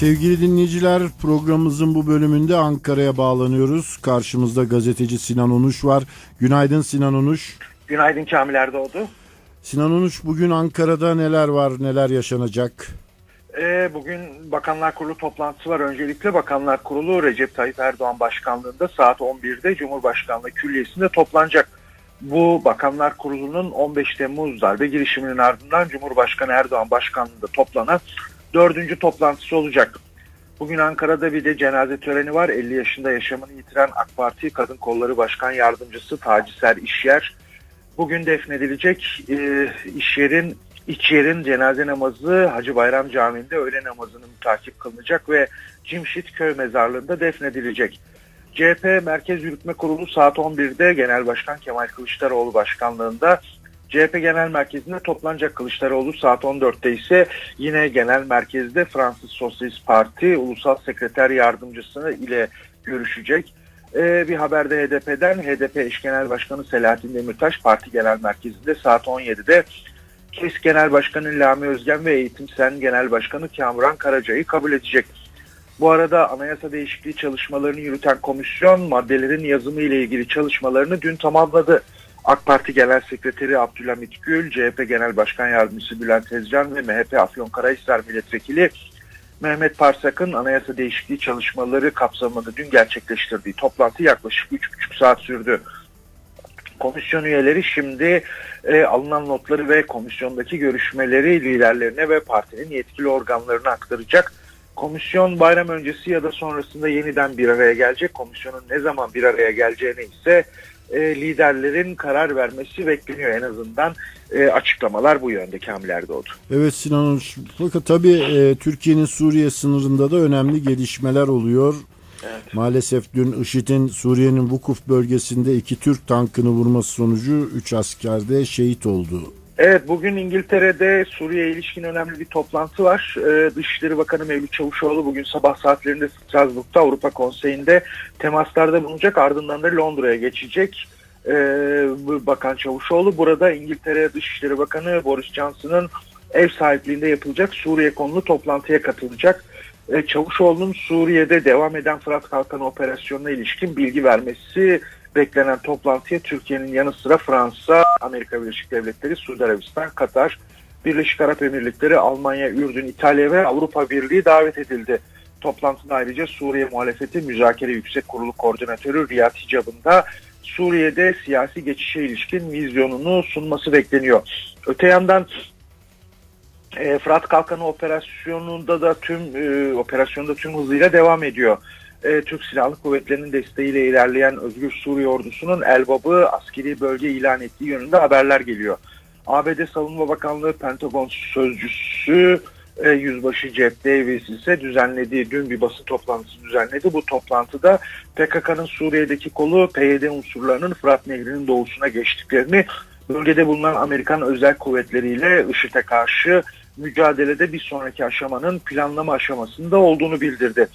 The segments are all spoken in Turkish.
Sevgili dinleyiciler programımızın bu bölümünde Ankara'ya bağlanıyoruz. Karşımızda gazeteci Sinan Onuş var. Günaydın Sinan Onuş. Günaydın Kamil Erdoğdu. Sinan Onuş bugün Ankara'da neler var neler yaşanacak? Ee, bugün Bakanlar Kurulu toplantısı var. Öncelikle Bakanlar Kurulu Recep Tayyip Erdoğan başkanlığında saat 11'de Cumhurbaşkanlığı Külliyesi'nde toplanacak. Bu Bakanlar Kurulu'nun 15 Temmuz darbe girişiminin ardından Cumhurbaşkanı Erdoğan başkanlığında toplanan dördüncü toplantısı olacak. Bugün Ankara'da bir de cenaze töreni var. 50 yaşında yaşamını yitiren AK Parti Kadın Kolları Başkan Yardımcısı Taci Ser İşyer. Bugün defnedilecek e, iş yerin iç yerin cenaze namazı Hacı Bayram Camii'nde öğle namazının takip kılınacak ve Cimşit Köy Mezarlığı'nda defnedilecek. CHP Merkez Yürütme Kurulu saat 11'de Genel Başkan Kemal Kılıçdaroğlu başkanlığında CHP Genel Merkezi'nde toplanacak Kılıçdaroğlu saat 14'te ise yine Genel Merkez'de Fransız Sosyalist Parti Ulusal Sekreter Yardımcısı ile görüşecek. Ee, bir haberde HDP'den HDP eş genel başkanı Selahattin Demirtaş Parti Genel Merkezi'nde saat 17'de KES Genel Başkanı Lami Özgen ve Eğitim Sen Genel Başkanı Kamuran Karaca'yı kabul edecek. Bu arada anayasa değişikliği çalışmalarını yürüten komisyon maddelerin yazımı ile ilgili çalışmalarını dün tamamladı. AK Parti Genel Sekreteri Abdülhamit Gül, CHP Genel Başkan Yardımcısı Bülent Tezcan ve MHP Afyonkarahisar Milletvekili Mehmet Parsak'ın anayasa değişikliği çalışmaları kapsamında dün gerçekleştirdiği toplantı yaklaşık 3,5 saat sürdü. Komisyon üyeleri şimdi e, alınan notları ve komisyondaki görüşmeleri liderlerine ve partinin yetkili organlarına aktaracak. Komisyon bayram öncesi ya da sonrasında yeniden bir araya gelecek. Komisyonun ne zaman bir araya geleceğine ise e, liderlerin karar vermesi bekleniyor en azından e, açıklamalar bu yönde Kamil Erdoğdu. Evet Sinan Onuş. Fakat tabii e, Türkiye'nin Suriye sınırında da önemli gelişmeler oluyor. Evet. Maalesef dün IŞİD'in Suriye'nin Vukuf bölgesinde iki Türk tankını vurması sonucu 3 asker de şehit oldu. Evet bugün İngiltere'de Suriye ilişkin önemli bir toplantı var. Ee, Dışişleri Bakanı Mevlüt Çavuşoğlu bugün sabah saatlerinde Strasbourg'da Avrupa Konseyi'nde temaslarda bulunacak. Ardından da Londra'ya geçecek. Ee, Bakan Çavuşoğlu burada İngiltere Dışişleri Bakanı Boris Johnson'ın ev sahipliğinde yapılacak Suriye konulu toplantıya katılacak. Ee, Çavuşoğlu'nun Suriye'de devam eden Fırat Kalkanı operasyonuna ilişkin bilgi vermesi beklenen toplantıya Türkiye'nin yanı sıra Fransa, Amerika Birleşik Devletleri, Suudi Arabistan, Katar, Birleşik Arap Emirlikleri, Almanya, Ürdün, İtalya ve Avrupa Birliği davet edildi. Toplantıda ayrıca Suriye Muhalefeti Müzakere Yüksek Kurulu Koordinatörü Riyad Hicab'ın Suriye'de siyasi geçişe ilişkin vizyonunu sunması bekleniyor. Öte yandan e, Fırat Kalkanı operasyonunda da tüm e, operasyonda tüm hızıyla devam ediyor e, Türk Silahlı Kuvvetleri'nin desteğiyle ilerleyen Özgür Suriye ordusunun Elbap'ı askeri bölge ilan ettiği yönünde haberler geliyor. ABD Savunma Bakanlığı Pentagon Sözcüsü e, Yüzbaşı Jeff Davis ise düzenlediği dün bir basın toplantısı düzenledi. Bu toplantıda PKK'nın Suriye'deki kolu PYD unsurlarının Fırat Nehri'nin doğusuna geçtiklerini bölgede bulunan Amerikan özel kuvvetleriyle IŞİD'e karşı mücadelede bir sonraki aşamanın planlama aşamasında olduğunu bildirdi.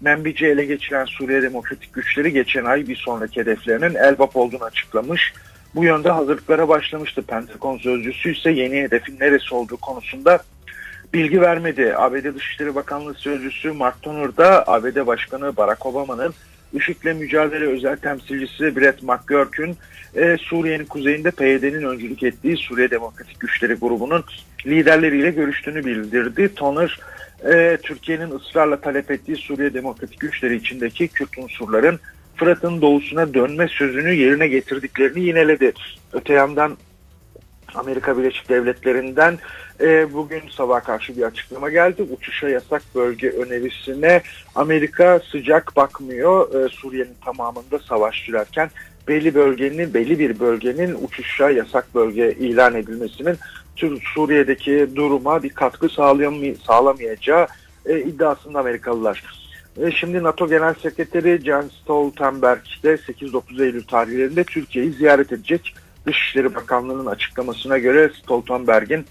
Menbici ele geçiren Suriye Demokratik Güçleri geçen ay bir sonraki hedeflerinin Elbap olduğunu açıklamış. Bu yönde hazırlıklara başlamıştı. Pentagon sözcüsü ise yeni hedefin neresi olduğu konusunda bilgi vermedi. ABD Dışişleri Bakanlığı Sözcüsü Mark Toner da ABD Başkanı Barack Obama'nın IŞİD'le mücadele özel temsilcisi Brett McGurk'ün e, Suriye'nin kuzeyinde PYD'nin öncülük ettiği Suriye Demokratik Güçleri grubunun liderleriyle görüştüğünü bildirdi. Toner e, Türkiye'nin ısrarla talep ettiği Suriye Demokratik Güçleri içindeki Kürt unsurların Fırat'ın doğusuna dönme sözünü yerine getirdiklerini yineledi. Öte yandan Amerika Birleşik Devletleri'nden e, bugün sabah karşı bir açıklama geldi. Uçuşa yasak bölge önerisine Amerika sıcak bakmıyor. E, Suriye'nin tamamında savaş sürerken belli bölgenin belli bir bölgenin uçuşa yasak bölge ilan edilmesinin Suriye'deki duruma bir katkı sağlayamay sağlamayacağı e, iddiasında Amerikalılar. E, şimdi NATO Genel Sekreteri Jens Stoltenberg de 8-9 Eylül tarihlerinde Türkiye'yi ziyaret edecek. Dışişleri Bakanlığı'nın açıklamasına göre Stoltenberg'in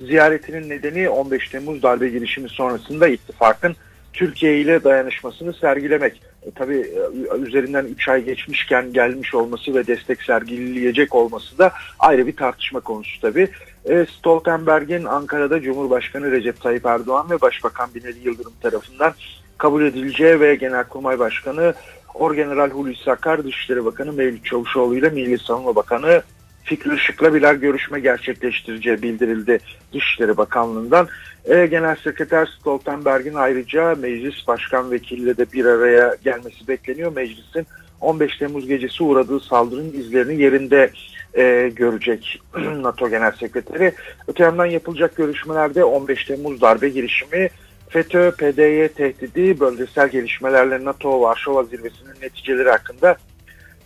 ziyaretinin nedeni 15 Temmuz darbe girişimi sonrasında ittifakın Türkiye ile dayanışmasını sergilemek. E, tabii e, üzerinden 3 ay geçmişken gelmiş olması ve destek sergileyecek olması da ayrı bir tartışma konusu tabii. E, Stoltenberg'in Ankara'da Cumhurbaşkanı Recep Tayyip Erdoğan ve Başbakan Binali Yıldırım tarafından kabul edileceği ve Genelkurmay Başkanı Orgeneral Hulusi Akar, Dışişleri Bakanı Mevlüt Çavuşoğlu ile Milli Savunma Bakanı Fikri Işık'la birer görüşme gerçekleştireceği bildirildi Dışişleri Bakanlığı'ndan. E, Genel Sekreter Stoltenberg'in ayrıca meclis başkan vekiliyle de bir araya gelmesi bekleniyor. Meclisin 15 Temmuz gecesi uğradığı saldırının izlerini yerinde e, görecek NATO Genel Sekreteri. Öte yandan yapılacak görüşmelerde 15 Temmuz darbe girişimi, FETÖ, PDY tehdidi, bölgesel gelişmelerle NATO Varşova zirvesinin neticeleri hakkında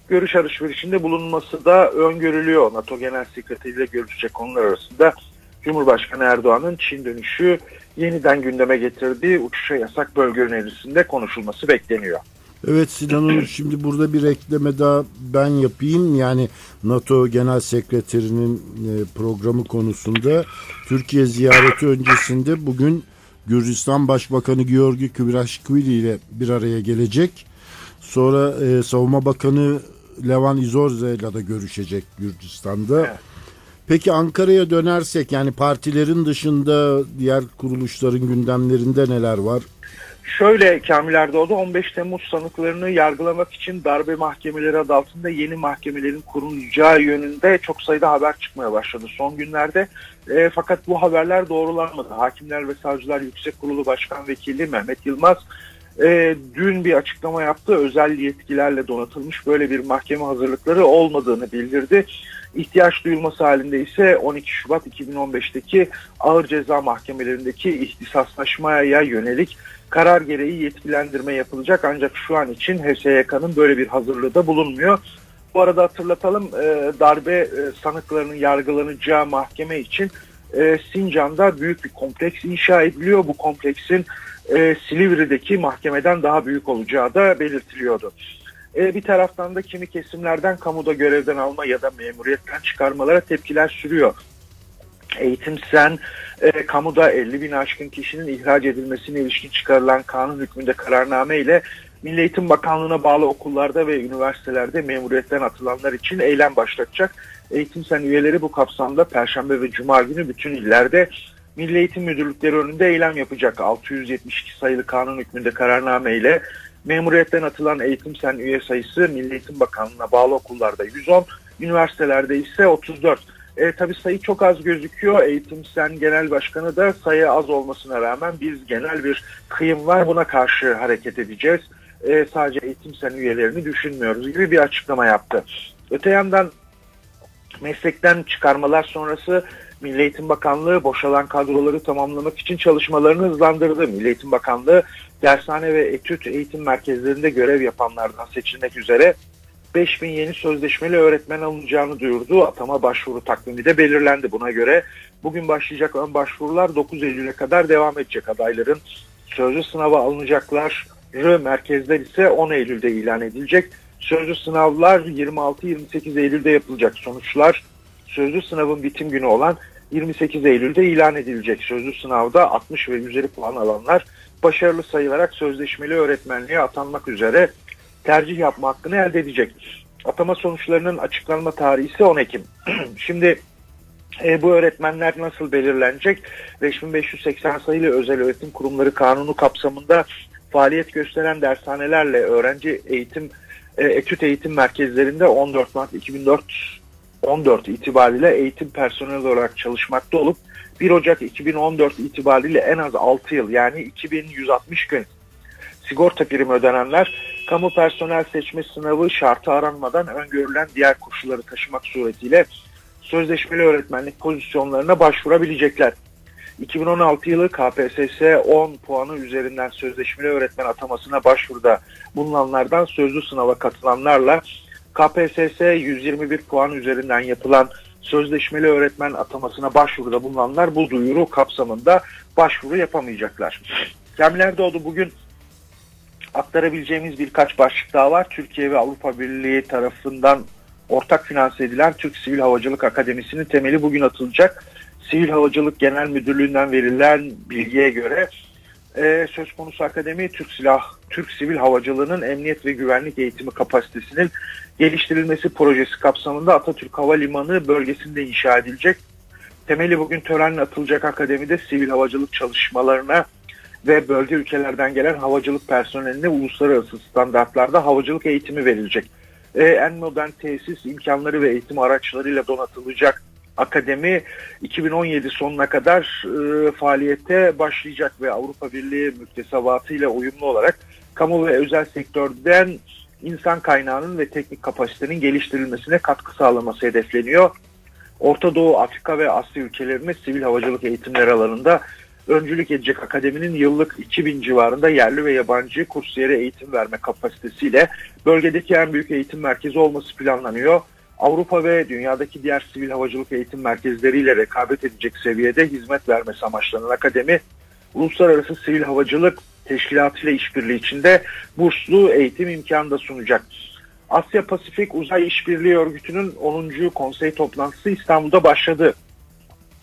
görüş alışverişinde bulunması da öngörülüyor. NATO Genel Sekreteri ile görüşecek konular arasında Cumhurbaşkanı Erdoğan'ın Çin dönüşü yeniden gündeme getirdiği uçuşa yasak bölge önerisinde konuşulması bekleniyor. Evet Sinan Onur şimdi burada bir ekleme daha ben yapayım. Yani NATO Genel Sekreterinin e, programı konusunda Türkiye ziyareti öncesinde bugün Gürcistan Başbakanı Georgi Kıbraşvili ile bir araya gelecek. Sonra e, Savunma Bakanı Levan Izorze ile de görüşecek Gürcistan'da. Evet. Peki Ankara'ya dönersek yani partilerin dışında diğer kuruluşların gündemlerinde neler var? Şöyle Kamil Erdoğdu 15 Temmuz sanıklarını yargılamak için darbe mahkemeleri adı altında yeni mahkemelerin kurulacağı yönünde çok sayıda haber çıkmaya başladı son günlerde. E, fakat bu haberler doğrulanmadı. Hakimler ve Savcılar Yüksek Kurulu Başkan Vekili Mehmet Yılmaz e, dün bir açıklama yaptı. Özel yetkilerle donatılmış böyle bir mahkeme hazırlıkları olmadığını bildirdi. İhtiyaç duyulması halinde ise 12 Şubat 2015'teki ağır ceza mahkemelerindeki ihtisaslaşmaya yönelik karar gereği yetkilendirme yapılacak ancak şu an için HSYK'nın böyle bir hazırlığı da bulunmuyor. Bu arada hatırlatalım e, darbe e, sanıklarının yargılanacağı mahkeme için e, Sincan'da büyük bir kompleks inşa ediliyor. Bu kompleksin Silivri'deki mahkemeden daha büyük olacağı da belirtiliyordu. E, bir taraftan da kimi kesimlerden kamuda görevden alma ya da memuriyetten çıkarmalara tepkiler sürüyor. Eğitim Sen e, kamuda 50 bin aşkın kişinin ihraç edilmesine ilişkin çıkarılan kanun hükmünde kararname ile Milli Eğitim Bakanlığı'na bağlı okullarda ve üniversitelerde memuriyetten atılanlar için eylem başlatacak. Eğitim Sen üyeleri bu kapsamda Perşembe ve Cuma günü bütün illerde Milli Eğitim Müdürlükleri önünde eylem yapacak. 672 sayılı kanun hükmünde kararname ile memuriyetten atılan Eğitim Sen üye sayısı Milli Eğitim Bakanlığı'na bağlı okullarda 110, üniversitelerde ise 34. E, tabii sayı çok az gözüküyor. Eğitim Sen Genel Başkanı da sayı az olmasına rağmen biz genel bir kıyım var buna karşı hareket edeceğiz. E, sadece Eğitim Sen üyelerini düşünmüyoruz gibi bir açıklama yaptı. Öte yandan meslekten çıkarmalar sonrası Milli Eğitim Bakanlığı boşalan kadroları tamamlamak için çalışmalarını hızlandırdı. Milli Eğitim Bakanlığı dershane ve etüt eğitim merkezlerinde görev yapanlardan seçilmek üzere 5000 yeni sözleşmeli öğretmen alınacağını duyurdu. Atama başvuru takvimi de belirlendi buna göre. Bugün başlayacak ön başvurular 9 Eylül'e kadar devam edecek adayların. Sözlü sınava alınacaklar. Merkezler ise 10 Eylül'de ilan edilecek. Sözlü sınavlar 26-28 Eylül'de yapılacak. Sonuçlar sözlü sınavın bitim günü olan 28 Eylül'de ilan edilecek. Sözlü sınavda 60 ve üzeri puan alanlar başarılı sayılarak sözleşmeli öğretmenliğe atanmak üzere tercih yapma hakkını elde edecek. Atama sonuçlarının açıklanma tarihi ise 10 Ekim. Şimdi e, bu öğretmenler nasıl belirlenecek? 5580 sayılı özel öğretim kurumları kanunu kapsamında faaliyet gösteren dershanelerle öğrenci eğitim e, etüt eğitim merkezlerinde 14 Mart 2004 14 itibariyle eğitim personeli olarak çalışmakta olup 1 Ocak 2014 itibariyle en az 6 yıl yani 2160 gün sigorta primi ödenenler kamu personel seçme sınavı şartı aranmadan öngörülen diğer koşulları taşımak suretiyle sözleşmeli öğretmenlik pozisyonlarına başvurabilecekler. 2016 yılı KPSS 10 puanı üzerinden sözleşmeli öğretmen atamasına başvuruda bulunanlardan sözlü sınava katılanlarla KPSS 121 puan üzerinden yapılan sözleşmeli öğretmen atamasına başvuruda bulunanlar bu duyuru kapsamında başvuru yapamayacaklar. Kamil Erdoğdu bugün aktarabileceğimiz birkaç başlık daha var. Türkiye ve Avrupa Birliği tarafından ortak finanse edilen Türk Sivil Havacılık Akademisi'nin temeli bugün atılacak. Sivil Havacılık Genel Müdürlüğü'nden verilen bilgiye göre e, söz konusu akademi Türk Silah Türk Sivil Havacılığı'nın emniyet ve güvenlik eğitimi kapasitesinin geliştirilmesi projesi kapsamında Atatürk Havalimanı bölgesinde inşa edilecek. Temeli bugün törenle atılacak akademide sivil havacılık çalışmalarına ve bölge ülkelerden gelen havacılık personeline uluslararası standartlarda havacılık eğitimi verilecek. Ee, en modern tesis imkanları ve eğitim araçlarıyla donatılacak akademi 2017 sonuna kadar e, faaliyete başlayacak ve Avrupa Birliği müktesebatıyla uyumlu olarak kamu ve özel sektörden insan kaynağının ve teknik kapasitenin geliştirilmesine katkı sağlaması hedefleniyor. Orta Doğu, Afrika ve Asya ülkelerine sivil havacılık eğitimleri alanında öncülük edecek akademinin yıllık 2000 civarında yerli ve yabancı kursiyere eğitim verme kapasitesiyle bölgedeki en büyük eğitim merkezi olması planlanıyor. Avrupa ve dünyadaki diğer sivil havacılık eğitim merkezleriyle rekabet edecek seviyede hizmet vermesi amaçlanan akademi, Uluslararası Sivil Havacılık Teşkilatı ile işbirliği içinde burslu eğitim imkanı da sunacak. Asya Pasifik Uzay İşbirliği Örgütü'nün 10. konsey toplantısı İstanbul'da başladı.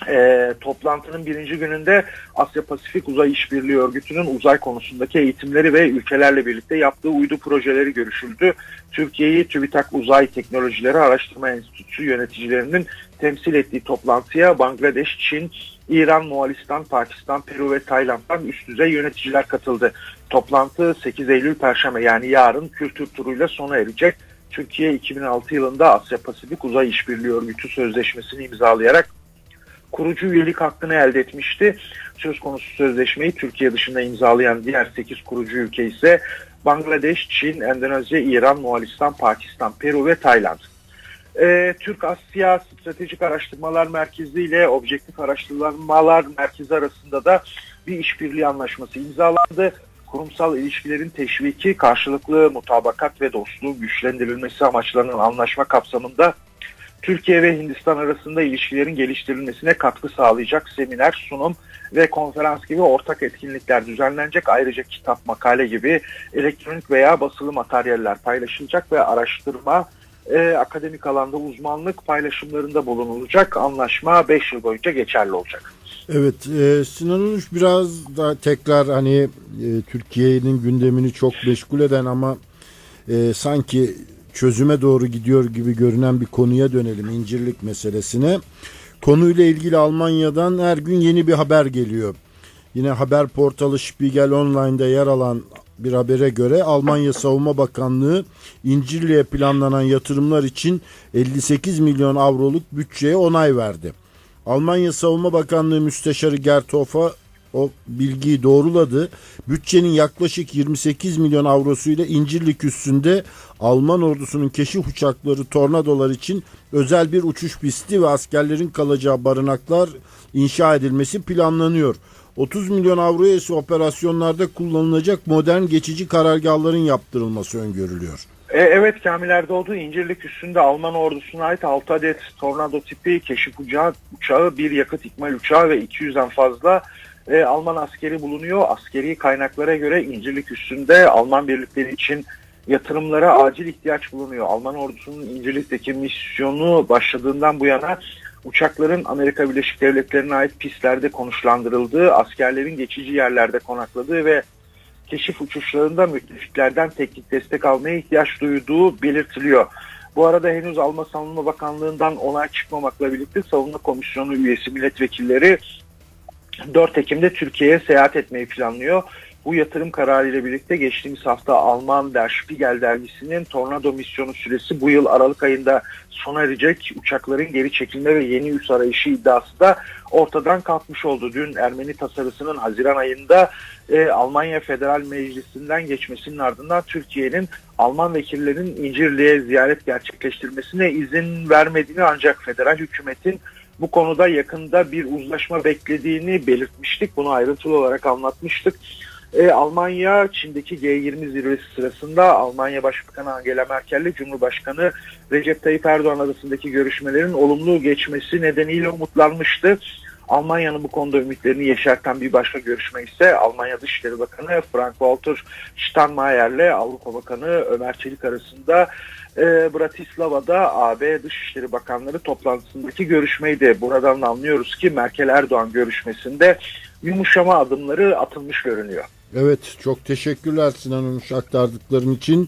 E, toplantının birinci gününde Asya Pasifik Uzay İşbirliği Örgütü'nün uzay konusundaki eğitimleri ve ülkelerle birlikte yaptığı uydu projeleri görüşüldü. Türkiye'yi TÜBİTAK Uzay Teknolojileri Araştırma Enstitüsü yöneticilerinin temsil ettiği toplantıya Bangladeş, Çin, İran, Moğolistan, Pakistan, Peru ve Tayland'dan üst düzey yöneticiler katıldı. Toplantı 8 Eylül Perşembe yani yarın kültür turuyla sona erecek. Türkiye 2006 yılında Asya Pasifik Uzay İşbirliği Örgütü sözleşmesini imzalayarak kurucu üyelik hakkını elde etmişti. Söz konusu sözleşmeyi Türkiye dışında imzalayan diğer 8 kurucu ülke ise Bangladeş, Çin, Endonezya, İran, Moğolistan, Pakistan, Peru ve Tayland. Ee, Türk Asya Stratejik Araştırmalar Merkezi ile Objektif Araştırmalar Merkezi arasında da bir işbirliği anlaşması imzalandı. Kurumsal ilişkilerin teşviki, karşılıklı mutabakat ve dostluğun güçlendirilmesi amaçlanan anlaşma kapsamında Türkiye ve Hindistan arasında ilişkilerin geliştirilmesine katkı sağlayacak seminer, sunum ve konferans gibi ortak etkinlikler düzenlenecek. Ayrıca kitap, makale gibi elektronik veya basılı materyaller paylaşılacak ve araştırma, e, akademik alanda uzmanlık paylaşımlarında bulunulacak. Anlaşma 5 yıl boyunca geçerli olacak. Evet e, Sinan Uluş biraz da tekrar hani e, Türkiye'nin gündemini çok meşgul eden ama e, sanki çözüme doğru gidiyor gibi görünen bir konuya dönelim incirlik meselesine. Konuyla ilgili Almanya'dan her gün yeni bir haber geliyor. Yine haber portalı Spiegel Online'da yer alan bir habere göre Almanya Savunma Bakanlığı İncirli'ye planlanan yatırımlar için 58 milyon avroluk bütçeye onay verdi. Almanya Savunma Bakanlığı Müsteşarı Gert Hofer o bilgiyi doğruladı. Bütçenin yaklaşık 28 milyon avrosuyla İncirlik üstünde Alman ordusunun keşif uçakları tornadolar için özel bir uçuş pisti ve askerlerin kalacağı barınaklar inşa edilmesi planlanıyor. 30 milyon avroya ise operasyonlarda kullanılacak modern geçici karargahların yaptırılması öngörülüyor. E, evet Kamil Erdoğdu İncirlik üstünde Alman ordusuna ait 6 adet tornado tipi keşif uçağı, uçağı bir yakıt ikmal uçağı ve 200'den fazla e, Alman askeri bulunuyor. Askeri kaynaklara göre İncirlik üstünde Alman birlikleri için yatırımlara acil ihtiyaç bulunuyor. Alman ordusunun İncirlik'teki misyonu başladığından bu yana uçakların Amerika Birleşik Devletleri'ne ait pistlerde konuşlandırıldığı, askerlerin geçici yerlerde konakladığı ve keşif uçuşlarında müttefiklerden teknik destek almaya ihtiyaç duyduğu belirtiliyor. Bu arada henüz Alman Savunma Bakanlığı'ndan onay çıkmamakla birlikte Savunma Komisyonu üyesi milletvekilleri 4 Ekim'de Türkiye'ye seyahat etmeyi planlıyor. Bu yatırım kararı ile birlikte geçtiğimiz hafta Alman Der Spiegel dergisinin Tornado misyonu süresi bu yıl Aralık ayında sona erecek uçakların geri çekilme ve yeni üs arayışı iddiası da ortadan kalkmış oldu. Dün Ermeni tasarısının Haziran ayında e, Almanya Federal Meclisi'nden geçmesinin ardından Türkiye'nin Alman vekillerin İncirli'ye ziyaret gerçekleştirmesine izin vermediğini ancak federal hükümetin bu konuda yakında bir uzlaşma beklediğini belirtmiştik. Bunu ayrıntılı olarak anlatmıştık. Ee, Almanya Çin'deki G20 zirvesi sırasında Almanya Başbakanı Angela Merkel ile Cumhurbaşkanı Recep Tayyip Erdoğan arasındaki görüşmelerin olumlu geçmesi nedeniyle umutlanmıştı. Almanya'nın bu konuda ümitlerini yeşerten bir başka görüşme ise Almanya Dışişleri Bakanı Frank-Walter Steinmeier ile Avrupa Bakanı Ömer Çelik arasında e, Bratislava'da AB Dışişleri Bakanları toplantısındaki görüşmeydi. Buradan anlıyoruz ki Merkel-Erdoğan görüşmesinde yumuşama adımları atılmış görünüyor. Evet çok teşekkürler Sinan Uluş aktardıkların için.